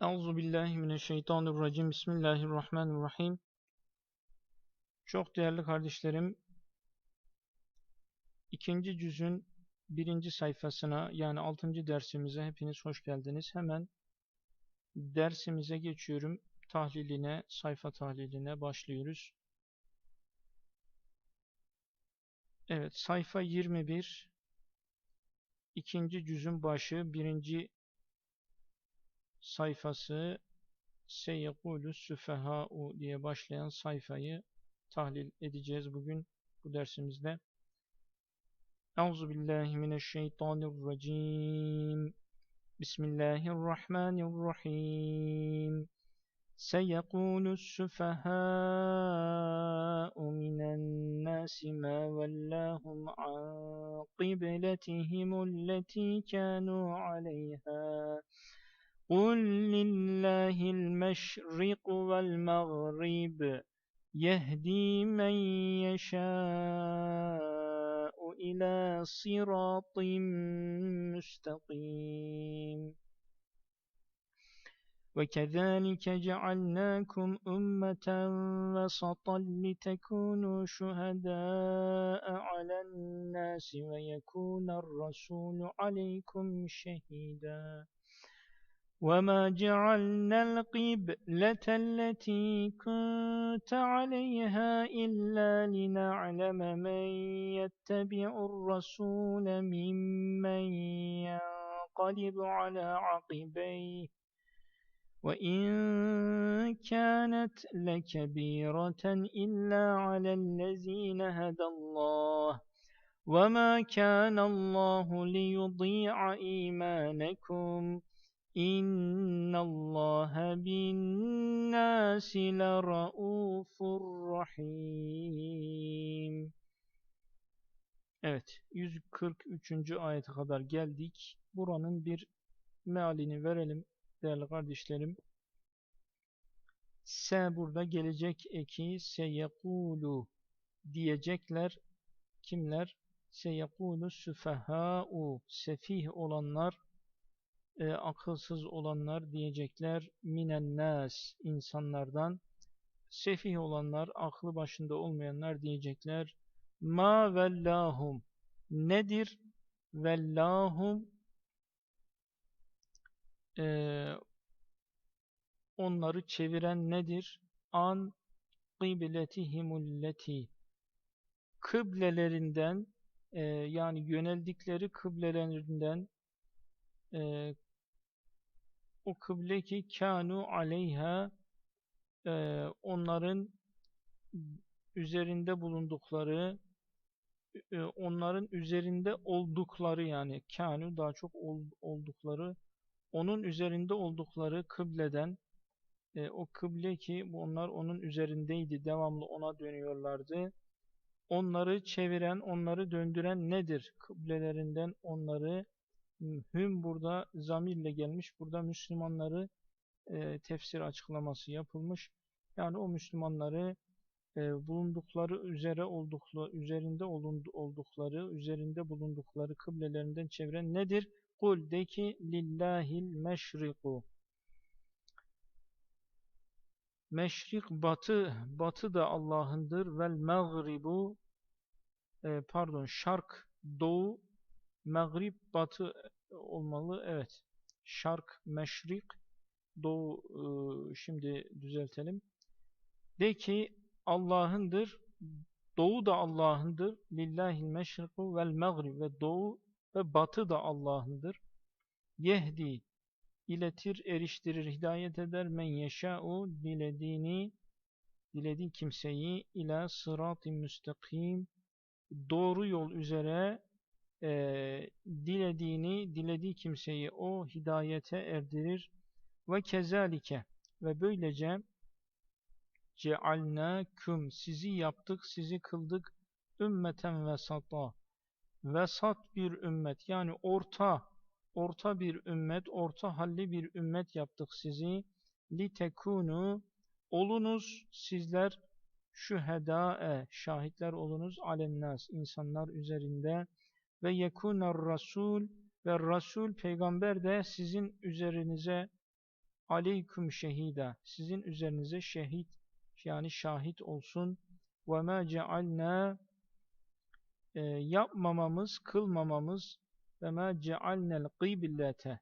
Euzu billahi mineşşeytanirracim. Bismillahirrahmanirrahim. Çok değerli kardeşlerim, ikinci cüzün birinci sayfasına yani altıncı dersimize hepiniz hoş geldiniz. Hemen dersimize geçiyorum. Tahliline, sayfa tahliline başlıyoruz. Evet, sayfa 21. ikinci cüzün başı, birinci sayfası Seyyekulu Süfeha'u diye başlayan sayfayı tahlil edeceğiz bugün bu dersimizde. Euzu billahi mineşşeytanirracim. Bismillahirrahmanirrahim. سيقول السفهاء من الناس ما ولاهم عن قبلتهم التي كانوا عليها قل لله المشرق والمغرب يهدي من يشاء إلى صراط مستقيم. وكذلك جعلناكم أمة وسطا لتكونوا شهداء على الناس ويكون الرسول عليكم شهيداً. وما جعلنا القبلة التي كنت عليها إلا لنعلم من يتبع الرسول ممن ينقلب على عقبيه وإن كانت لكبيرة إلا على الذين هدى الله وما كان الله ليضيع إيمانكم İnnallâhe bin-nâsi lera'ûfur rahîm. Evet, 143. ayete kadar geldik. Buranın bir mealini verelim değerli kardeşlerim. Se burada gelecek eki seyekulu diyecekler. Kimler? Seyekulu süfehâ'u sefih olanlar e, akılsız olanlar diyecekler. Minen insanlardan. Sefih olanlar aklı başında olmayanlar diyecekler. Ma vellahum. Nedir? Vellahum e, onları çeviren nedir? An kıbletihimulleti kıblelerinden e, yani yöneldikleri kıblelerinden e, o kıble ki kanu aleyha e, onların üzerinde bulundukları e, onların üzerinde oldukları yani kanu daha çok ol, oldukları onun üzerinde oldukları kıbleden e, o kıble ki onlar onun üzerindeydi devamlı ona dönüyorlardı. Onları çeviren onları döndüren nedir? Kıblelerinden onları hüm burada zamirle gelmiş. Burada Müslümanları e, tefsir açıklaması yapılmış. Yani o Müslümanları e, bulundukları üzere oldukları, üzerinde oldukları, üzerinde bulundukları kıblelerinden çeviren nedir? Kul de ki lillahil meşriku. Meşrik batı, batı da Allah'ındır. Vel mağribu, e, pardon şark, doğu Mağrib batı e, olmalı. Evet. Şark, meşrik, doğu e, şimdi düzeltelim. De ki Allah'ındır. Doğu da Allah'ındır. Lillahil meşriku vel mağrib ve doğu ve batı da Allah'ındır. Yehdi iletir, eriştirir, hidayet eder men yeşâ'u dilediğini dilediği kimseyi ila sırat-ı müstakim doğru yol üzere e, dilediğini, dilediği kimseyi o hidayete erdirir. Ve kezalike ve böylece cealnâküm sizi yaptık, sizi kıldık ümmeten vesata. Vesat bir ümmet yani orta, orta bir ümmet, orta halli bir ümmet yaptık sizi. Litekunu olunuz sizler şühedâe şahitler olunuz alennas insanlar üzerinde ve yekuner rasul ve rasul peygamber de sizin üzerinize aleyküm şehida. Sizin üzerinize şehit yani şahit olsun. Ve ma cealna e, yapmamamız, kılmamamız ve ma cealnel kıblete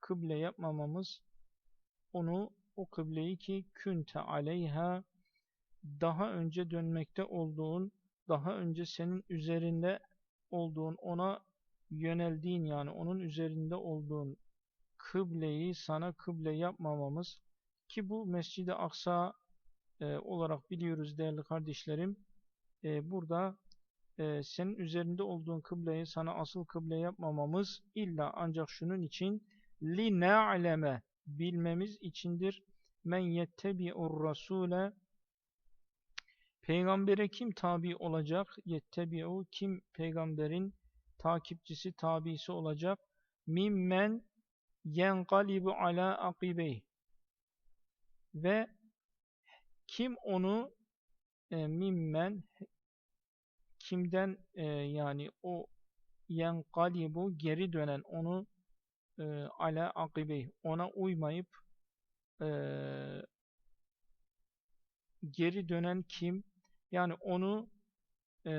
kıble yapmamamız onu o kıbleyi ki künte aleyha daha önce dönmekte olduğun, daha önce senin üzerinde olduğun, ona yöneldiğin yani onun üzerinde olduğun kıbleyi sana kıble yapmamamız ki bu Mescid-i Aksa e, olarak biliyoruz değerli kardeşlerim. E, burada e, senin üzerinde olduğun kıbleyi sana asıl kıble yapmamamız illa ancak şunun için li na'leme bilmemiz içindir. Men yettebi'ur rasule Peygambere kim tabi olacak? Yettebi'u kim peygamberin takipçisi, tabisi olacak? Mimmen yenqalibu ala akibey ve kim onu e, mimmen kimden e, yani o yenqalibu geri dönen onu e, ala akibey ona uymayıp e, geri dönen kim yani onu e,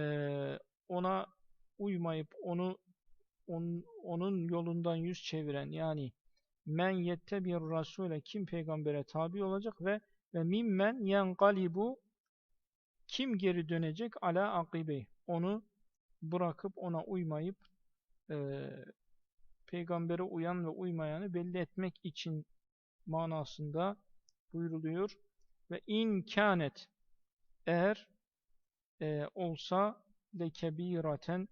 ona uymayıp onu on, onun yolundan yüz çeviren yani men yettebir rasule kim peygambere tabi olacak ve ve mimmen yengalibu kim geri dönecek? Ala akibe onu bırakıp ona uymayıp e, peygambere uyan ve uymayanı belli etmek için manasında buyruluyor ve inkânet eğer e, olsa lekebiraten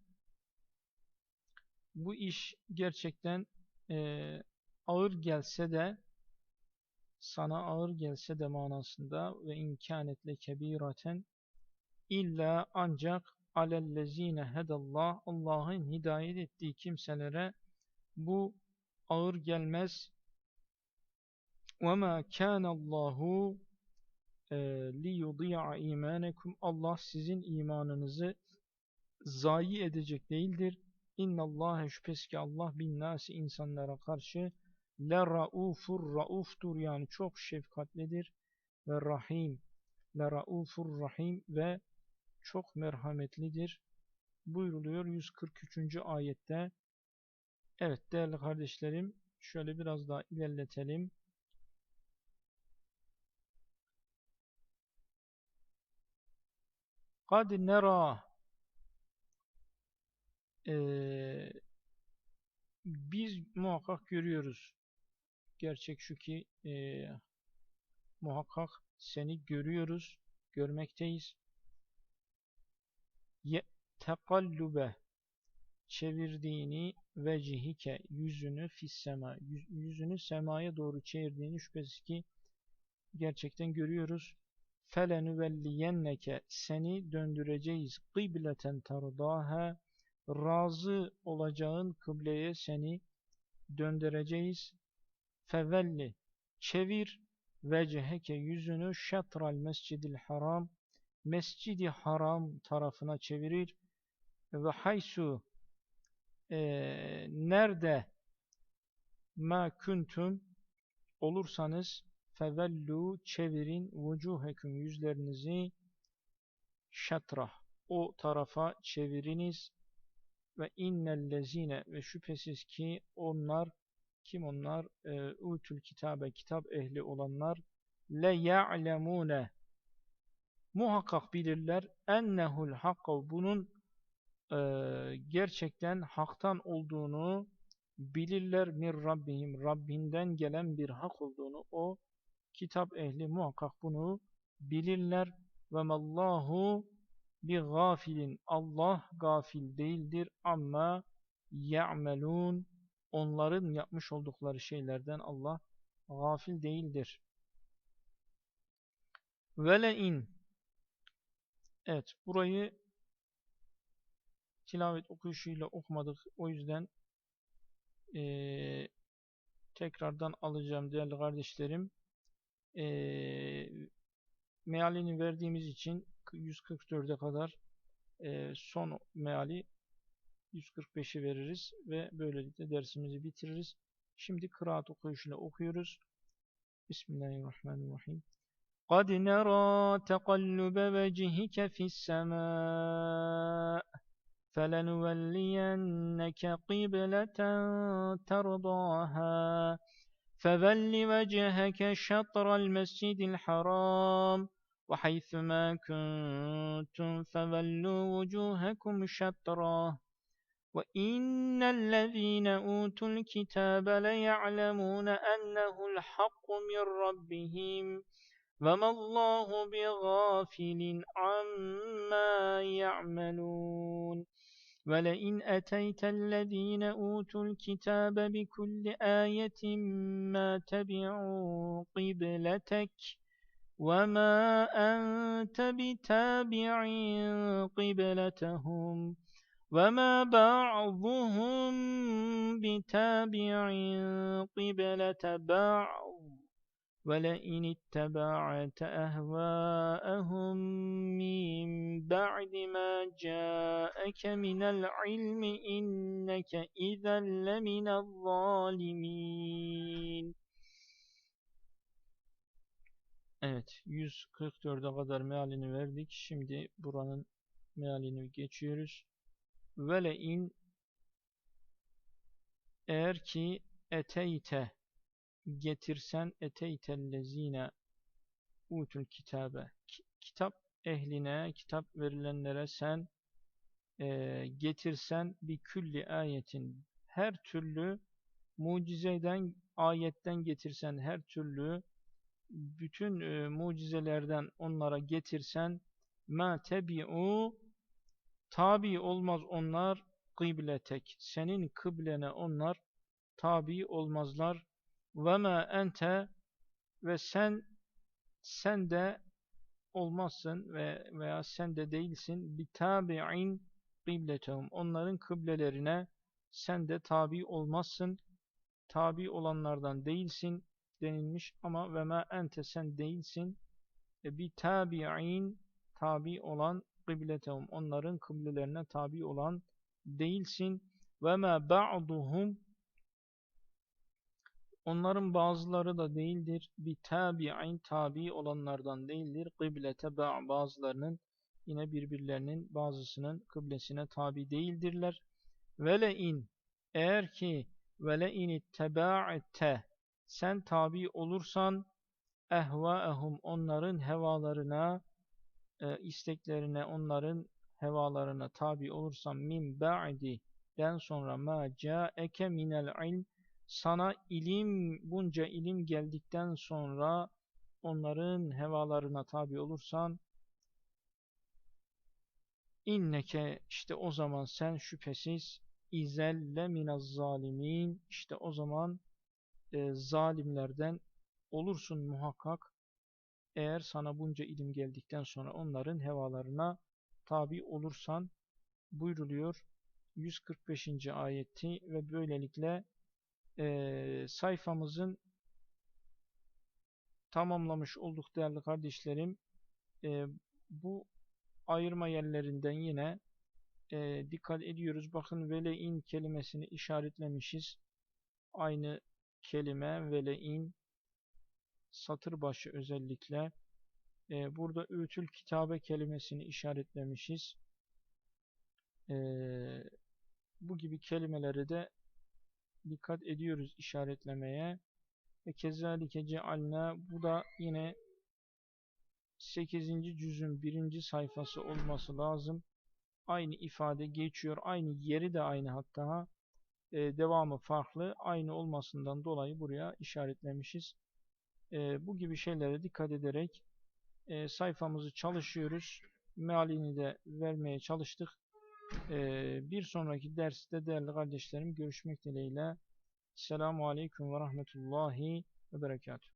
bu iş gerçekten e, ağır gelse de sana ağır gelse de manasında ve imkanetle kebiraten illa ancak alellezine hedallah Allah'ın hidayet ettiği kimselere bu ağır gelmez. Ve ma kana Allahu li yudi'a imanekum Allah sizin imanınızı zayi edecek değildir. İnnallâhe şüphesiz ki Allah bin nasi insanlara karşı le raufur rauftur yani çok şefkatlidir ve rahim le raufur rahim ve çok merhametlidir buyruluyor 143. ayette evet değerli kardeşlerim şöyle biraz daha ilerletelim kad nera ee, biz muhakkak görüyoruz gerçek şu ki e, muhakkak seni görüyoruz, görmekteyiz. Ye tekallube çevirdiğini vecihike yüzünü fissema yüzünü semaya doğru çevirdiğini şüphesiz ki gerçekten görüyoruz. Felenüvelliyenneke seni döndüreceğiz. Kıbleten tardaha razı olacağın kıbleye seni döndüreceğiz fevelli çevir veceheke yüzünü şatral mescidil haram mescidi haram tarafına çevirir ve haysu e, nerede ma kuntum olursanız fevellu çevirin vucuheküm yüzlerinizi şatrah o tarafa çeviriniz ve innellezine ve şüphesiz ki onlar kim onlar? E, Utül kitabe, kitap ehli olanlar. Le ya'lemune. Muhakkak bilirler. Ennehul hakka. Bunun e, gerçekten haktan olduğunu bilirler. Mir Rabbihim. Rabbinden gelen bir hak olduğunu o kitap ehli muhakkak bunu bilirler. Ve mallahu bi gafilin. Allah gafil değildir ama ya'melun onların yapmış oldukları şeylerden Allah gafil değildir. Vele'in Evet burayı tilavet okuyuşuyla okumadık. O yüzden ee, tekrardan alacağım değerli kardeşlerim E, mealini verdiğimiz için 144'e kadar e, son meali 145'i veririz ve böylelikle dersimizi bitiririz. Şimdi kıraat okuyuşuyla okuyoruz. Bismillahirrahmanirrahim. قد نرى تقلب وجهك في السماء فلنولينك قبلة ترضاها فول وجهك شطر المسجد الحرام وحيث ما كنتم فولوا وجوهكم شطراه وإن الذين أوتوا الكتاب ليعلمون أنه الحق من ربهم وما الله بغافل عما يعملون ولئن أتيت الذين أوتوا الكتاب بكل آية ما تبعوا قبلتك وما أنت بتابع قبلتهم وما بعضهم بتابع قبلة بعض ولئن اتبعت أهواءهم من بعد ما جاءك من العلم إنك إذا لمن الظالمين Evet, 144'e kadar mealini verdik. Şimdi buranın mealini geçiyoruz. Velein eğer ki eteyte getirsen eteytellezine utul kitabe. Kitap ehline kitap verilenlere sen e, getirsen bir külli ayetin her türlü mucizeden ayetten getirsen her türlü bütün e, mucizelerden onlara getirsen ma tebi'u tabi olmaz onlar kıbletek senin kıblene onlar tabi olmazlar ve ma ente ve sen sen de olmazsın ve veya sen de değilsin. Bi tabi'in kıbletehum. Onların kıblelerine sen de tabi olmazsın. Tabi olanlardan değilsin. denilmiş. Ama ve ma ente sen değilsin. E, bi tabi'in tabi olan kıbletehum. Onların kıblelerine tabi olan değilsin. Ve ma ba'duhum Onların bazıları da değildir. Bir tabi'in tabi olanlardan değildir. Kıblete bazılarının yine birbirlerinin bazısının kıblesine tabi değildirler. Vele in eğer ki vele in ittaba'te sen tabi olursan ehvaehum onların hevalarına e, isteklerine onların hevalarına tabi olursan min ba'di den sonra ma ca'eke minel ilm sana ilim, bunca ilim geldikten sonra onların hevalarına tabi olursan inneke işte o zaman sen şüphesiz izelle minaz zalimin işte o zaman e, zalimlerden olursun muhakkak eğer sana bunca ilim geldikten sonra onların hevalarına tabi olursan buyruluyor 145. ayeti ve böylelikle e, sayfamızın tamamlamış olduk değerli kardeşlerim. E, bu ayırma yerlerinden yine e, dikkat ediyoruz. Bakın velein kelimesini işaretlemişiz. Aynı kelime velein satır başı özellikle. E, burada öğütül kitabe kelimesini işaretlemişiz. E, bu gibi kelimeleri de dikkat ediyoruz işaretlemeye. Ve kezalike cealna bu da yine 8. cüzün 1. sayfası olması lazım. Aynı ifade geçiyor. Aynı yeri de aynı hatta. Ee, devamı farklı. Aynı olmasından dolayı buraya işaretlemişiz. Ee, bu gibi şeylere dikkat ederek e, sayfamızı çalışıyoruz. Mealini de vermeye çalıştık. Ee, bir sonraki derste değerli kardeşlerim görüşmek dileğiyle. Selamun Aleyküm ve Rahmetullahi ve Berekatuhu.